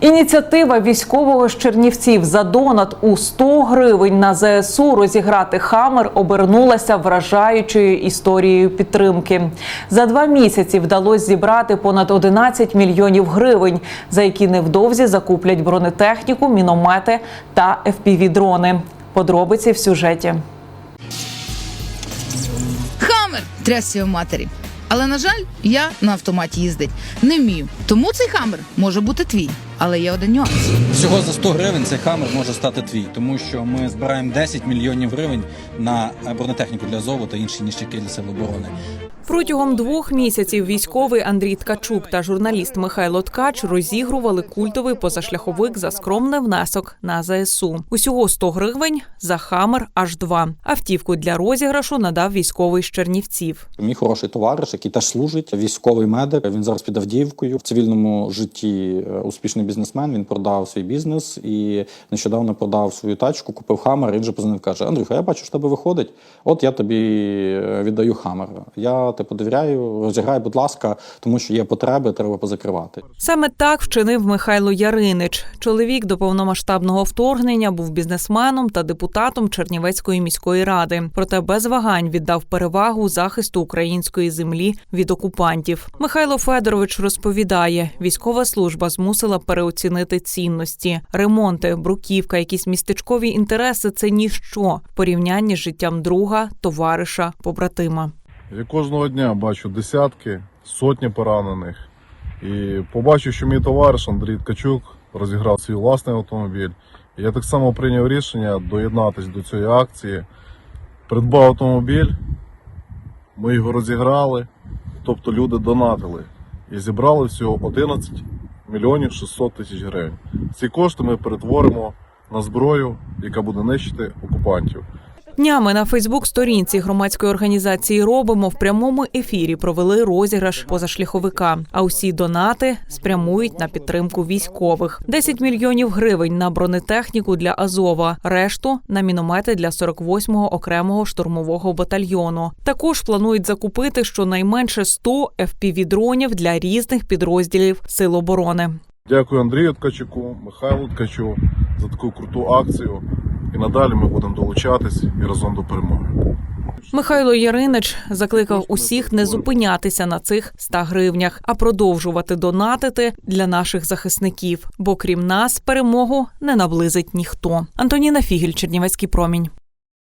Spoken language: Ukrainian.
Ініціатива військового з Чернівців за донат у 100 гривень на ЗСУ розіграти Хамер обернулася вражаючою історією підтримки. За два місяці вдалося зібрати понад 11 мільйонів гривень, за які невдовзі закуплять бронетехніку, міномети та FPV-дрони. Подробиці в сюжеті. Хамер трясся в матері. Але на жаль, я на автоматі їздить не вмію. Тому цей хамер може бути твій. Але є один нюанс. Всього за 100 гривень цей хамер може стати твій, тому що ми збираємо 10 мільйонів гривень на бронетехніку для ЗОВу та інші ніщаки для сил оборони. Протягом двох місяців військовий Андрій Ткачук та журналіст Михайло Ткач розігрували культовий позашляховик за скромний внесок на ЗСУ. Усього 100 гривень за хамер аж два. Автівку для розіграшу надав військовий з Чернівців. Мій хороший товариш, який теж служить, військовий медик. Він зараз під Авдіївкою в цивільному житті е, успішний бізнесмен. Він продав свій бізнес і нещодавно продав свою тачку, купив хамер. І він же позвонив, каже: Андрюха, я бачу, що тебе виходить. От я тобі е, віддаю хамер. Я типу довіряю, розіграй, будь ласка, тому що є потреби, треба позакривати. Саме так вчинив Михайло Яринич. Чоловік до повномасштабного вторгнення був бізнесменом та депутатом Чернівецької міської ради. Проте без вагань віддав перевагу захисту української землі від окупантів. Михайло Федорович розповідає, військова служба змусила переоцінити цінності, ремонти, бруківка, якісь містечкові інтереси це ніщо в порівнянні з життям друга, товариша, побратима. Я кожного дня бачу десятки, сотні поранених. І побачив, що мій товариш Андрій Ткачук розіграв свій власний автомобіль. І я так само прийняв рішення доєднатися до цієї акції. Придбав автомобіль, ми його розіграли, тобто люди донатили. І зібрали всього 11 мільйонів 600 тисяч гривень. Ці кошти ми перетворимо на зброю, яка буде нищити окупантів. Днями на Фейсбук-сторінці громадської організації Робимо в прямому ефірі провели розіграш позашляховика. А усі донати спрямують на підтримку військових: 10 мільйонів гривень на бронетехніку для Азова, решту на міномети для 48-го окремого штурмового батальйону. Також планують закупити щонайменше 100 FPV-дронів для різних підрозділів Сил оборони. Дякую Андрію Ткачуку, Михайлу Ткачу за таку круту акцію. І надалі ми будемо долучатись і разом до перемоги. Михайло Яринич закликав усіх не зупинятися на цих 100 гривнях, а продовжувати донатити для наших захисників. Бо крім нас, перемогу не наблизить ніхто. Антоніна Фігель, Чернівецький промінь.